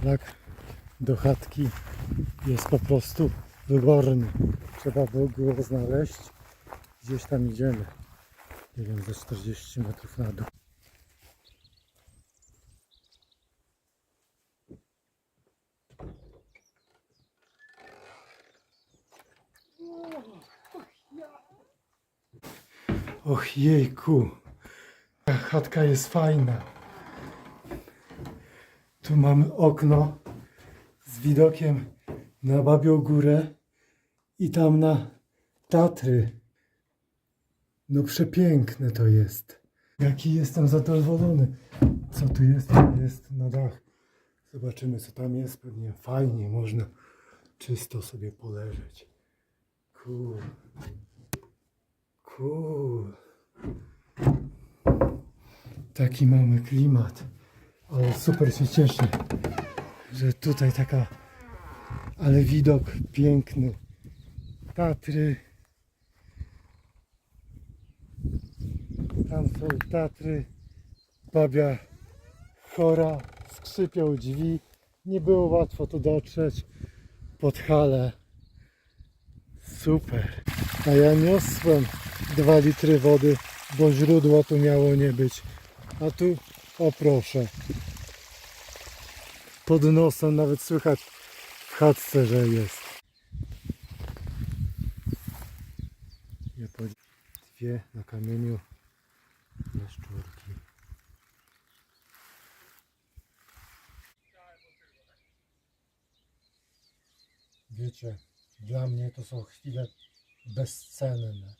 Szlak do chatki jest po prostu wyborny. Trzeba było go znaleźć. Gdzieś tam idziemy. Nie wiem, ze 40 metrów na dół. Och jejku, chatka jest fajna. Tu mamy okno z widokiem na Babią Górę i tam na Tatry. No przepiękne to jest. Jaki jestem zadowolony. Co tu jest? Jest na dach. Zobaczymy co tam jest. Pewnie fajnie można czysto sobie poleżeć. Cool. Cool. Taki mamy klimat. Ale super się cieszę, że tutaj taka, ale widok piękny. Tatry. Tam są Tatry. Babia chora, skrzypią drzwi. Nie było łatwo tu dotrzeć pod halę. Super. A ja niosłem 2 litry wody, bo źródła tu miało nie być. A tu, o proszę, pod nosem nawet słychać w chatce, że jest. Dwie na kamieniu jaszczurki. Wiecie, dla mnie to są chwile bezcenne.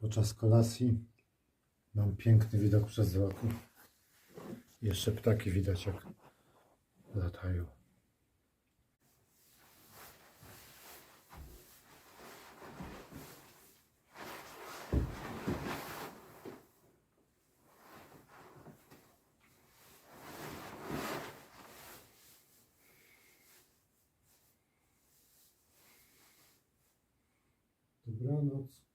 Podczas kolacji mam piękny widok przez okno. Jeszcze ptaki widać jak latają. Dobranoc.